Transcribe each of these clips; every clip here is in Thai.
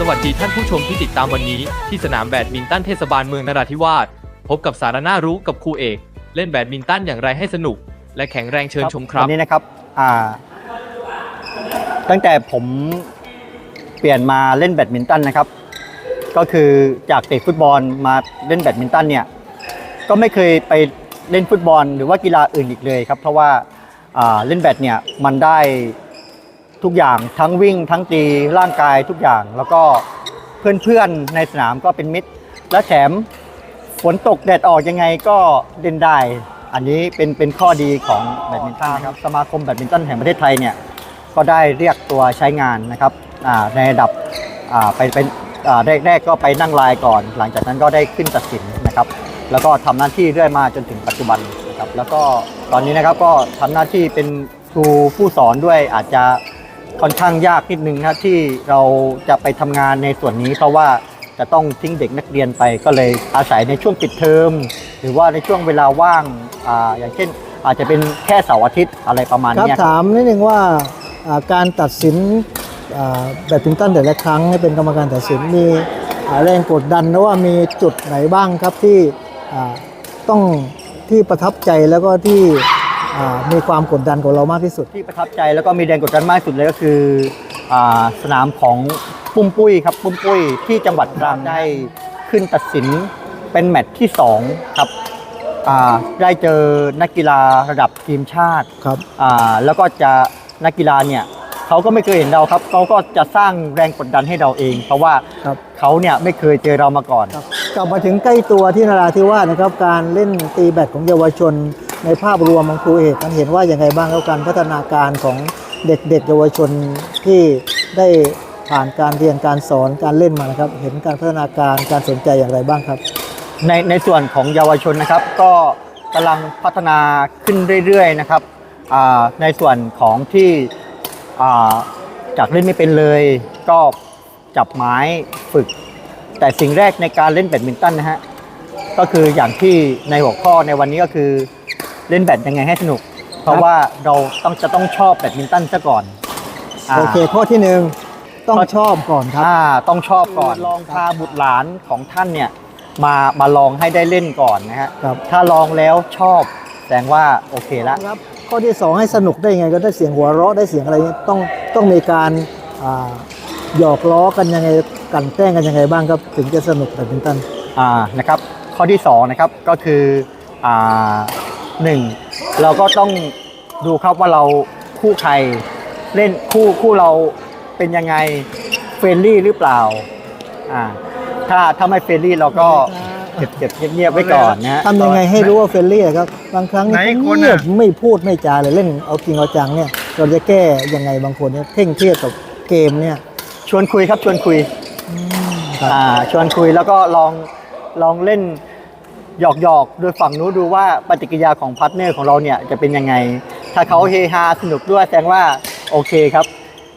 สวัสดีท่านผู้ชมที่ติดตามวันนี้ ที่สนามแบดมินตันเทศบาลเมืองนราธิวาสพบกับสารน่ารู้กับครูเอก เล่นแบดมินตันอย่างไรให้สนุก และแข็งแรงเชิญชมครับวันนี้นะครับอ่าตั้งแต่ผมเปลี่ยนมาเล่นแบดมินตันนะครับ ก็คือจากเตะฟุตบอลมาเล่นแบดมินตันเนี่ยก็ไม่เคยไปเล่นฟุตบอลหรือว่ากีฬาอื่นอีกเลยครับ เพราะว่าอ่าเล่นแบดเนี่ยมันได้ ทุกอย่างทั้งวิ่งทั้งตีร่างกายทุกอย่าง แล้วก็เพื่อนๆในสนามก็เป็นมิตร และแถมฝนตกแดดออกยังไงก็เล่นได้ อันนี้เป็นเป็นข้อดีของแบดมินตันนะครับสมาคมแบดมินตันแห่งประเทศไทยเนี่ยก็ได้เรียกตัวใช้งานนะครับในระดับไปเป็นแรกๆก็ไปนั่งไลน์ก่อน หลังจากนั้นก็ได้ขึ้นตัดสินนะครับแล้วก็ทำหน้าที่เรื่อยมาจนถึงปัจจุบันนะครับแล้วก็ตอนนี้นะครับก็ทำหน้าที่เป็นครูผู้สอนด้วยอาจจะ ค่อนข้างยากนิดนึงนะที่เราจะไปทำงานในส่วนนี้ เพราะว่าจะต้องทิ้งเด็กนักเรียนไปก็เลยอาศัยในช่วงปิดเทอมหรือว่าในช่วงเวลาว่างออย่างเช่น อาจจะเป็นแค่เสาร์อาทิตย์อะไรประมาณครับเนี้ถามนิดนึงว่าการตัดสินแบดมินตันแต่ละครั้งให้เป็นกรรมการตัดสินมีแรงกดดันหรือว่ามีจุดไหนบ้างครับที่ต้องที่ประทับใจแล้วก็ที่ มีความกดดันกับเรามากที่สุด ที่ประทับใจแล้วก็มีแรงกดดันมากที่สุดเลยก็คืออาสนามของปุ้มปุ้ยครับปุ้มปุ้ยที่จังหวัดตรังได้ขึ้นตัดสินเป็นแมตช์ที่2ครับอ่าได้เจอนักกีฬาระดับทีมชาติครับ อ่าแล้วก็จะนักกีฬาเนี่ยเขาก็ไม่เคยเห็นเราครับเขาก็จะสร้างแรงกดดันให้เราเอง เพราะว่าครับ เขาเนี่ยไม่เคยเจอเรามาก่อน กลับมาถึงใกล้ตัวที่นราธิวาสนะครับ การเล่นตีแบดของเยาวชน ในภาพรวมของครูเอกกันเห็นว่าอย่างไรบ้างแล้วการพัฒนาการของเด็กๆเยาวชนที่ได้ผ่านการเรียนการสอนการเล่นมานะครับ เห็นการพัฒนาการการสนใจอย่างไรบ้างครับ ในในส่วนของเยาวชนนะครับ ก็กำลังพัฒนาขึ้นเรื่อยๆนะครับในส่วนของที่จากเล่นไม่เป็นเลย ก็จับไม้ฝึก แต่สิ่งแรกในการเล่นแบดมินตันนะฮะก็คืออย่างที่ในหัวข้อในวันนี้ก็คือ เล่นแบดยังไงให้สนุก เพราะว่าเราต้องจะต้องชอบแบดมินตันซะก่อนาโอเคข้อที่หนึ่งต้องชอบก่อนครับอ่าต้องชอบก่อนลองพาบุตรหลานของท่านเนี่ยมามาลองให้ได้เล่นก่อนนะฮะครับถ้าลองแล้วชอบแสดงว่าโอเคละครับข้อที่สองให้สนุกได้ยังไงก็ได้เสียงหัวเราะได้เสียงอะไรต้องต้องมีการอ่าหยอกล้อกันยังไงกลันแกล้งกันยังไงบ้างครับถึงจะสนุกแบดมินตันอ่านะครับข้อที่สองนะครับก็คืออ่า หนึ่งเราก็ต้องดูครับว่าเราคู่ใครเล่นคู่คู่เราเป็นยังไงเฟรนลี่หรือเปล่าอ่าถ้าถ้าไม่เฟรนลี่เราก็เก็บเก็บเงียบๆไว้ก่อนนะฮะทำยังไงให้รู้ว่าเฟรนลี่อะครับบางครั้งไหนนี่คนอะเงียบไม่พูดไม่จาเลยเล่นเอาจริงเอาจังเนี่ยเราจะแก้ยังไงบางคนเนี่ยเพ่งเครียดกับเกมเนี่ยชวนคุยครับชวนคุย ครับ อ่าชวนคุยแล้วก็ลองลองเล่น หยอกหยอกๆโดยฝั่งนู้นดูว่าปฏิกิริยาของพาร์ทเนอร์ของเราเนี่ยจะเป็นยังไง ถ้าเขาเฮฮาสนุกด้วยแสดงว่าโอเคครับ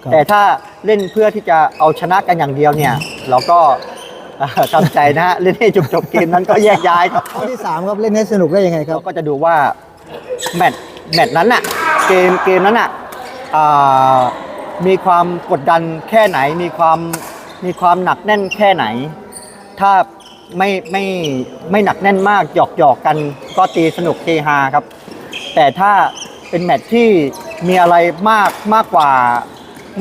ครับแต่ถ้าเล่นเพื่อที่จะเอาชนะกันอย่างเดียวเนี่ย เราก็เอ่อทำใจนะฮะเล่นให้จบจบๆเกมนั้นก็แยกย้ายครับ ข้อที่สามครับเล่นให้สนุกได้ยังไงครับ เราก็จะดูว่าแมตช์แมตช์นั้นน่ะเกมเกมนั้นน่ะอ่ามีความกดดันแค่ไหน มีความมีความหนักแน่นแค่ไหน ถ้า ไม่ไม่ไม่หนักแน่นมากหยอกหยอกกันก็ตีสนุกเฮฮาครับ แต่ถ้าเป็นแมตช์ที่มีอะไรมากมากกว่า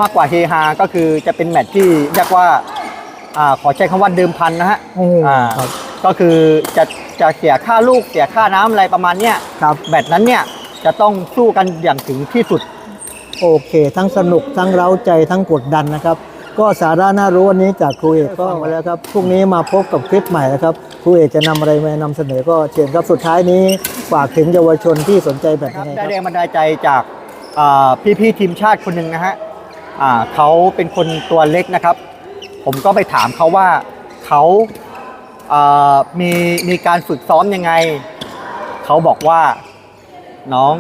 มากกว่าเฮฮาก็คือจะเป็นแมตช์ที่เรียกว่าอ่าขอใช้คำว่าเดิมพันนะฮะโอ้โหอ่าครับ ก็คือจะจะเสียค่าลูกเสียค่าน้ำอะไรประมาณเนี้ยครับแบตนั้นเนี่ยจะต้องสู้กันอย่างถึงที่สุด โอเค ทั้งสนุกทั้งเร้าใจทั้งกดดันนะครับ ก็สาระน่ารู้วันนี้จากครูเอกก็มาแล้วครับพรุ่งนี้มาพบกับคลิปใหม่นะครับครูเอกจะนำอะไรมานำเสนอก็เชิญครับสุดท้ายนี้ฝากถึงเยาวชนที่สนใจแบบนี้ได้แรงบันดาลใจจากพี่พี่ๆทีมชาติคนหนึ่งนะฮะเขาเป็นคนตัวเล็กนะครับ ผมก็ไปถามเขาว่าเขาอ่ามีมีการฝึกซ้อมยังไง เขาบอกว่าน้อง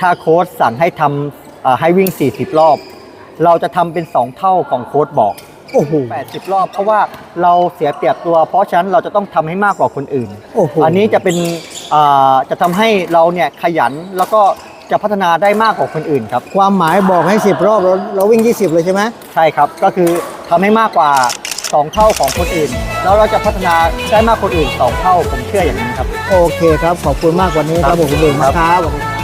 ถ้าโค้ชสั่งให้ทำให้วิ่ง 40 รอบ เราจะทำเป็น 2 เท่าของโค้ชบอก โอ้โห 80 รอบ เพราะว่าเราเสียเปรียบตัว เพราะฉะนั้นเราจะต้องทำให้มากกว่าคนอื่น โอ้โห อันนี้จะเป็นอ่าจะทำให้เราเนี่ยขยันแล้วก็จะพัฒนาได้มากกว่าคนอื่นครับ ความหมายบอกให้ 10 รอบเราเราวิ่ง 20 เลยใช่ไหมใช่ครับ ก็คือทำให้มากกว่า 2 เท่าของคนอื่น แล้วเราจะพัฒนาได้มากกว่าคนอื่น 2 เท่าผมเชื่ออย่างนี้ครับ โอเคครับ ขอบคุณมากกวันนี้ครับครับผมคุณเองครับนะครับขอบคุณครับ